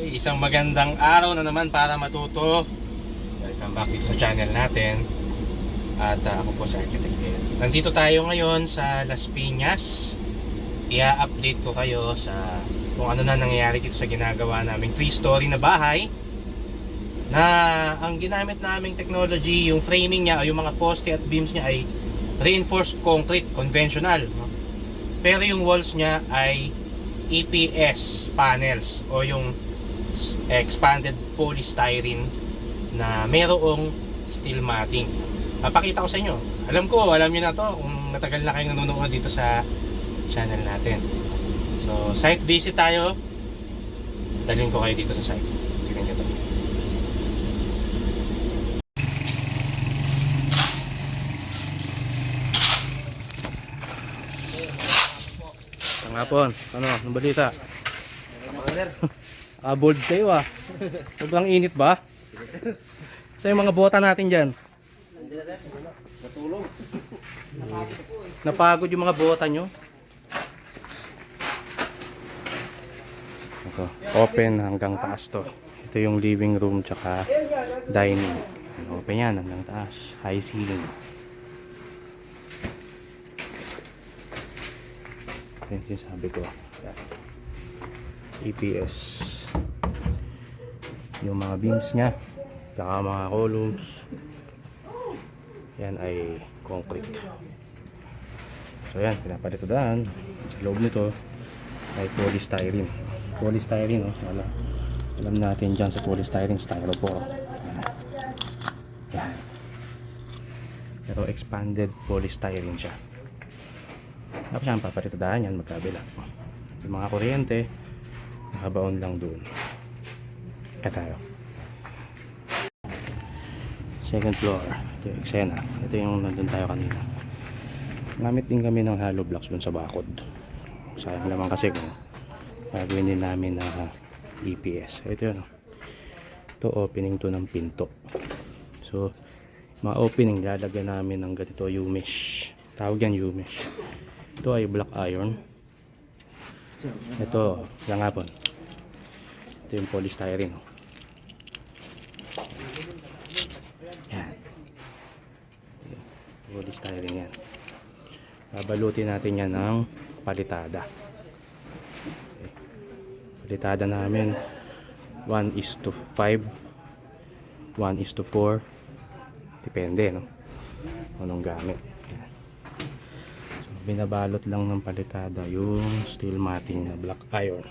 Okay, isang magandang araw na naman para matuto. Welcome back sa channel natin. At ah, ako po si Architect Ed. Nandito tayo ngayon sa Las Piñas. Ia-update ko kayo sa kung ano na nangyayari dito sa ginagawa naming 3-story na bahay na ang ginamit naming technology, yung framing niya yung mga poste at beams niya ay reinforced concrete, conventional. no? Pero yung walls niya ay EPS panels o yung expanded polystyrene na merong steel matting. Papakita ko sa inyo. Alam ko, alam niyo na to kung matagal na kayong nanonood dito sa channel natin. So, site visit tayo. Dalhin ko kayo dito sa site. Tingnan niyo to. Pangapon, ano, anong balita? ah, bold kayo ah. Sobrang init ba? Sa yung mga bota natin dyan. Natulog. Napagod yung mga bota nyo. Ito, open hanggang taas to. Ito yung living room tsaka dining. Open yan hanggang taas. High ceiling. Ito yung sinasabi ko. Yan. EPS. Yung mga beams niya. Tsaka mga columns. Yan ay concrete. So yan, pinapalit daan. Sa loob nito ay polystyrene. Polystyrene, oh. Alam, alam natin dyan sa polystyrene, styrofoam. Yan. Pero expanded polystyrene siya. Tapos yan, papalit daan yan, magkabila. Yung mga kuryente, nakabaon lang doon. Kaya tayo. Second floor. Ito yung eksena. Ito yung nandun tayo kanina. Gamit din kami ng hollow blocks dun sa bakod. Sayang naman kasi kung gagawin din namin na EPS. Ito yun. oh. Ito opening to ng pinto. So, mga opening lalagyan namin ng ganito U-mesh. Tawag yan U-mesh. Ito ay black iron. Ito, yung hapon. Ito yung polystyrene. oh. Yan. Polystyrene yan. Babalutin natin yan ng palitada. Palitada namin 1 is to 5 1 is to 4 depende no anong gamit so, binabalot lang ng palitada yung steel matting na black iron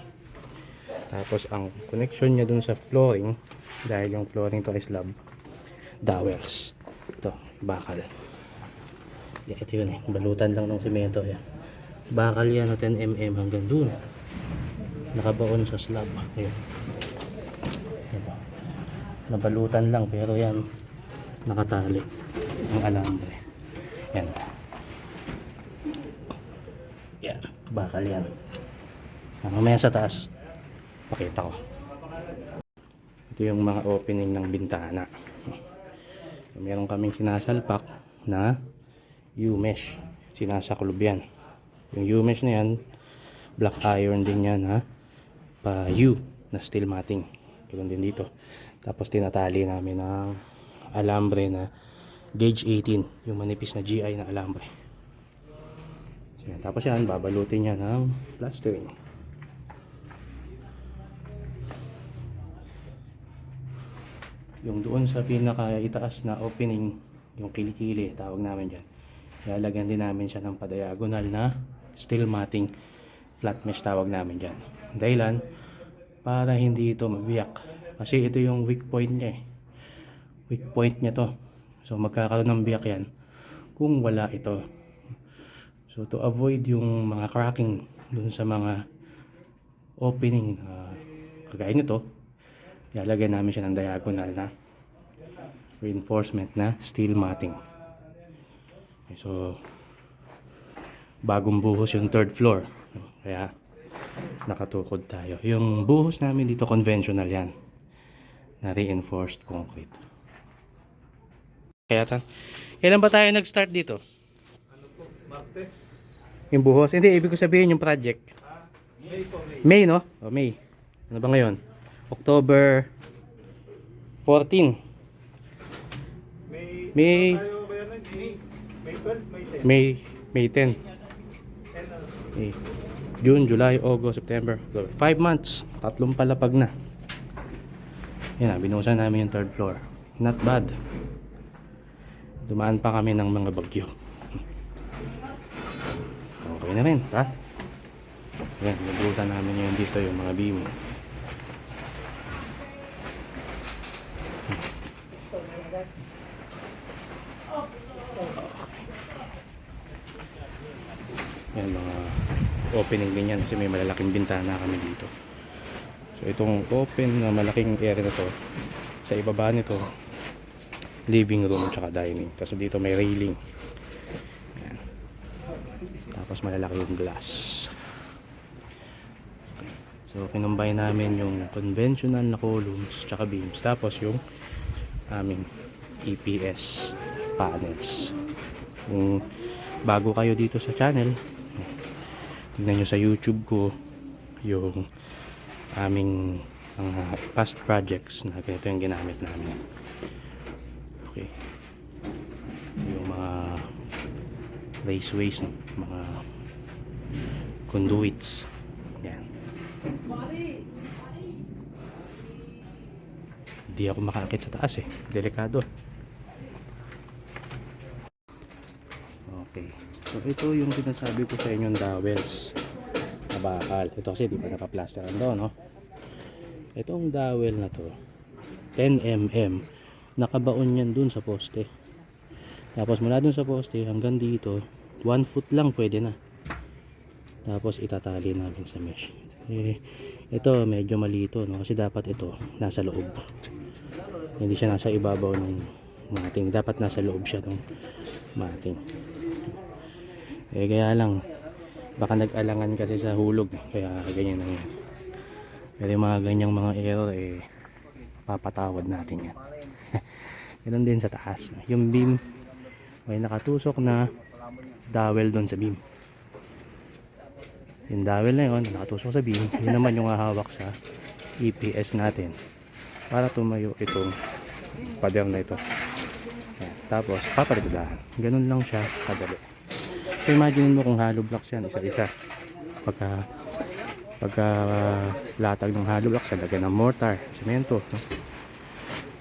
tapos ang connection niya dun sa flooring dahil yung flooring to ay slab dowels ito bakal yan, ito yun eh. Balutan lang ng simento yan. Bakal yan na 10mm hanggang dun. Nakabaon sa slab. Ayun. Ito. Nabalutan lang pero yan nakatali ang alambre. Yan. Yan. Bakal yan. Mamaya sa taas. Pakita ko. Ito yung mga opening ng bintana. Meron kaming sinasalpak na U-mesh. Sinasaklob yan. Yung U-mesh na yan, black iron din yan ha. Pa U na steel matting. Tulad din dito. Tapos tinatali namin ng alambre na gauge 18. Yung manipis na GI na alambre. So, yan. Tapos yan, babalutin niya ng plastering. Yung doon sa pinaka itaas na opening, yung kilikili, tawag namin dyan. Lalagyan din namin siya ng padiagonal na steel matting flat mesh tawag namin dyan. Dahilan, para hindi ito magbiyak. Kasi ito yung weak point niya eh. Weak point niya to. So magkakaroon ng biyak yan kung wala ito. So to avoid yung mga cracking dun sa mga opening uh, kagaya nito, lalagyan namin siya ng diagonal na reinforcement na steel matting. Okay, so, bagong buhos yung third floor. Kaya, nakatukod tayo. Yung buhos namin dito, conventional yan. Na reinforced concrete. Kaya tan Kailan ba tayo nag-start dito? Martes. Yung buhos? Hindi, ibig ko sabihin yung project. May po, may. May, no? O, May. Ano ba ngayon? October 14. May, May- yan? May, May 12, May 10. May May 10. 10? May June, July, August, September. 5 months. Tatlong palapag na. Yan na, binuhusan namin yung third floor. Not bad. Dumaan pa kami ng mga bagyo. Okay na rin, ha? Yan, nabuhusan namin yun dito yung mga beam. Yan mga opening din yan kasi may malalaking bintana kami dito. So itong open na malaking area na to sa ibaba nito living room tsaka dining. Tapos dito may railing. Yan. Tapos malalaki yung glass. So kinumbay namin yung conventional na columns tsaka beams tapos yung aming EPS panels. Kung bago kayo dito sa channel, tignan nyo sa YouTube ko yung aming mga past projects na ganito yung ginamit namin. Okay. Yung mga raceways, no? mga conduits. Yan. Hindi ako makakit sa taas eh. Delikado. Okay. Ito yung sinasabi ko sa inyong dowels na bakal. Ito kasi di pa nakaplasteran daw, no? Itong dowel na to, 10mm, nakabaon yan dun sa poste. Tapos mula dun sa poste hanggang dito, 1 foot lang pwede na. Tapos itatali namin sa mesh. Eh, ito medyo malito, no? Kasi dapat ito nasa loob. Hindi siya nasa ibabaw ng mating. Dapat nasa loob siya ng mating. Eh kaya lang baka nag-alangan kasi sa hulog kaya ganyan na yan. Pero yung mga ganyang mga error eh papatawad natin yan. Ganun din sa taas. Yung beam may nakatusok na dowel doon sa beam. Yung dowel na yun, nakatusok sa beam, yun naman yung hahawak sa EPS natin para tumayo itong pader na ito. Yan. Tapos, papalitudahan. Ganun lang siya kadali. So imagine mo kung hollow blocks yan, isa-isa. Pagka pagka latag ng hollow blocks, lagyan ng mortar, semento. No?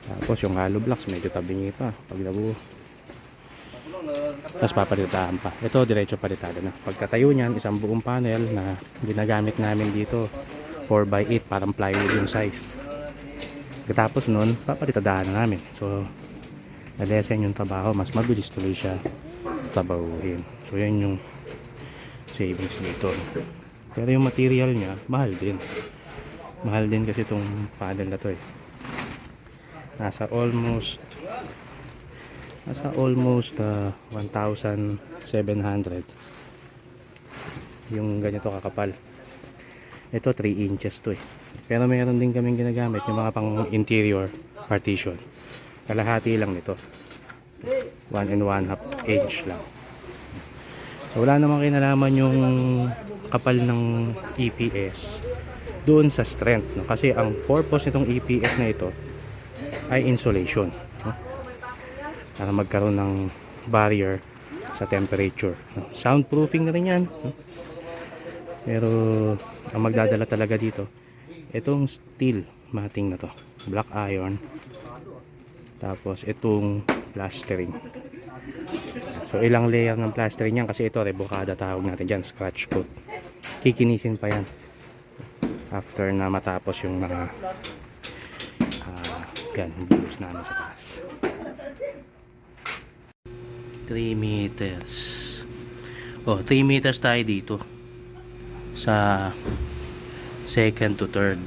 Tapos yung hollow blocks, medyo tabingi pa. Pag nabuo. Tapos papalitahan pa. Ito, diretso palitada na. Pagkatayo niyan, isang buong panel na ginagamit namin dito. 4x8, parang plywood yung size. Pagkatapos nun, papalitadahan na namin. So, nalesen yung trabaho. Mas mabilis tuloy siya trabahuhin. So, yan yung savings dito. Pero yung material niya, mahal din. Mahal din kasi itong panel na to eh. Nasa almost nasa almost uh, 1,700 yung ganito kakapal. Ito 3 inches to eh. Pero meron din kaming ginagamit yung mga pang interior partition. Kalahati lang nito. 1 and 1 half inch lang. So wala namang kinalaman yung kapal ng EPS doon sa strength. No? Kasi ang purpose nitong EPS na ito ay insulation. No? Para magkaroon ng barrier sa temperature. No? Soundproofing na rin yan. No? Pero ang magdadala talaga dito, itong steel mating na to. Black iron. Tapos itong plastering. So ilang layer ng plastering yan kasi ito rebukada tawag natin dyan, scratch coat. Kikinisin pa yan. After na matapos yung mga ah yan, bulos namin sa taas. 3 meters. Oh, 3 meters tayo dito. Sa second to third.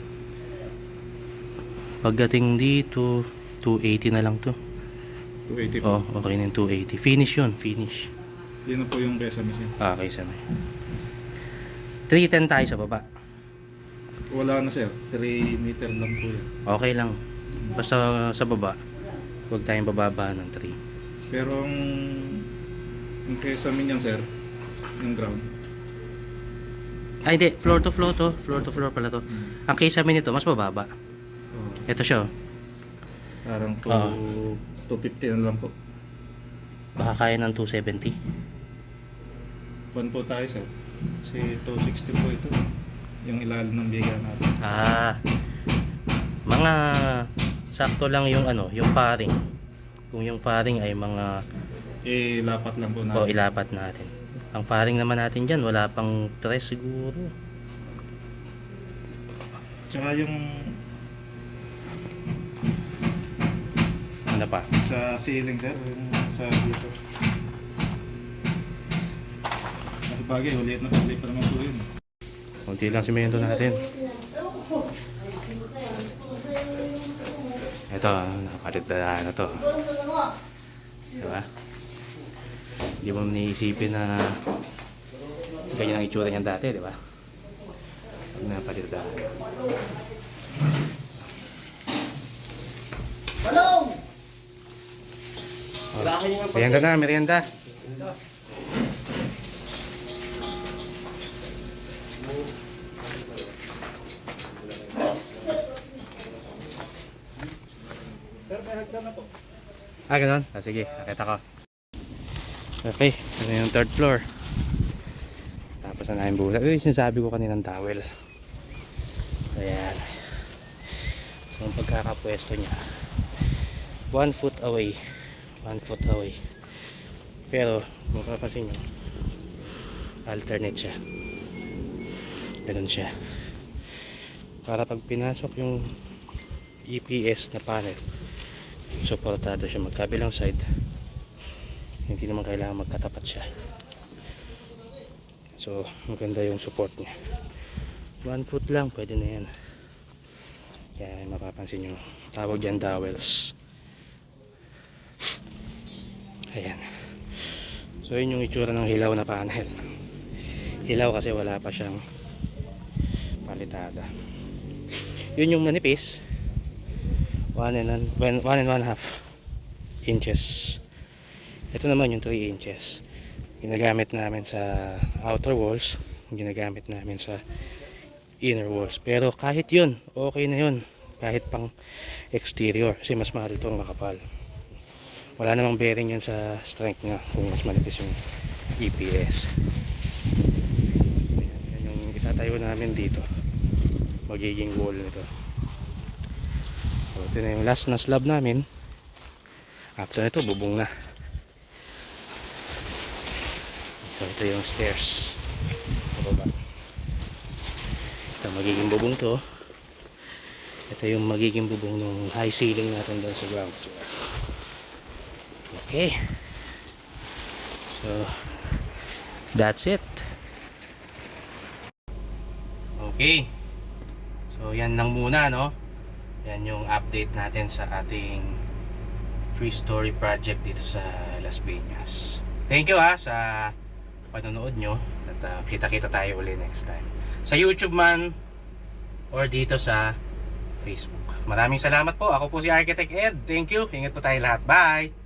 Pagdating dito, 280 na lang to. 280 po. Oh, okay na yung 280. Finish yun, finish. Yan na po yung Besame siya. Ah, Okay, sana. 310 tayo sa baba. Wala na sir. 3 meter lang po yan. Okay lang. Basta sa baba, huwag tayong bababa ng 3. Pero ang yung Besame niyan sir, yung ground. Ay, hindi. Floor to floor to. Floor to floor pala to. Ang case namin nito, mas mababa. Ito siya. oh. Parang to, Ah. 250 na lang po. Baka kaya ng 270. Kuan po tayo sir. Kasi 260 po ito. Yung ilalim ng biga natin. Ah. Mga sakto lang yung ano, yung paring. Kung yung paring ay mga Eh, lapat lang po o natin. ilapat natin. Ang paring naman natin diyan wala pang 3 siguro. Tsaka yung Ano pa? sa ceiling sir, sa dito. Kasi bagay, ulit na ulit pa naman po yun. Kunti lang simento natin. Ito, nakapalit na na to. Diba? Hindi mo niisipin na ganyan ang itsura niyan dati, di ba? Pag napalit na. Merienda na, merienda. Sir, may hagdan na po. Ah, ganun? Ah, sige, nakita ko. Okay, ito yung third floor. Tapos na namin bukas. Ito yung sinasabi ko kaninang towel. Ayan. So, ang pagkakapwesto niya. One foot away. One foot away. Pero, mapapansin nyo, alternate siya. Ganun siya. Para pag pinasok yung EPS na panel, supportado siya magkabilang side hindi naman kailangan magkatapat siya so maganda yung support niya one foot lang pwede na yan kaya mapapansin nyo tawag dyan dowels ayan. So yun yung itsura ng hilaw na panel. Hilaw kasi wala pa siyang palitada. Yun yung manipis. One and one, one, one and one half inches. Ito naman yung 3 inches. Ginagamit namin sa outer walls. Ginagamit namin sa inner walls. Pero kahit yun okay na yun. Kahit pang exterior. Kasi mas mahal itong makapal wala namang bearing yan sa strength niya kung mas manipis yung EPS yan yung itatayo namin dito magiging wall nito So, ito na yung last na slab namin. After nito, bubong na. So, ito yung stairs. Pababa. Ito, magiging bubong to. Ito yung magiging bubong ng high ceiling natin doon sa ground floor. Okay. So, that's it. Okay. So, yan lang muna, no? Yan yung update natin sa ating three-story project dito sa Las Piñas. Thank you ha sa panonood nyo at ah, kita-kita tayo uli next time. Sa YouTube man or dito sa Facebook. Maraming salamat po. Ako po si Architect Ed. Thank you. Ingat po tayo lahat. Bye!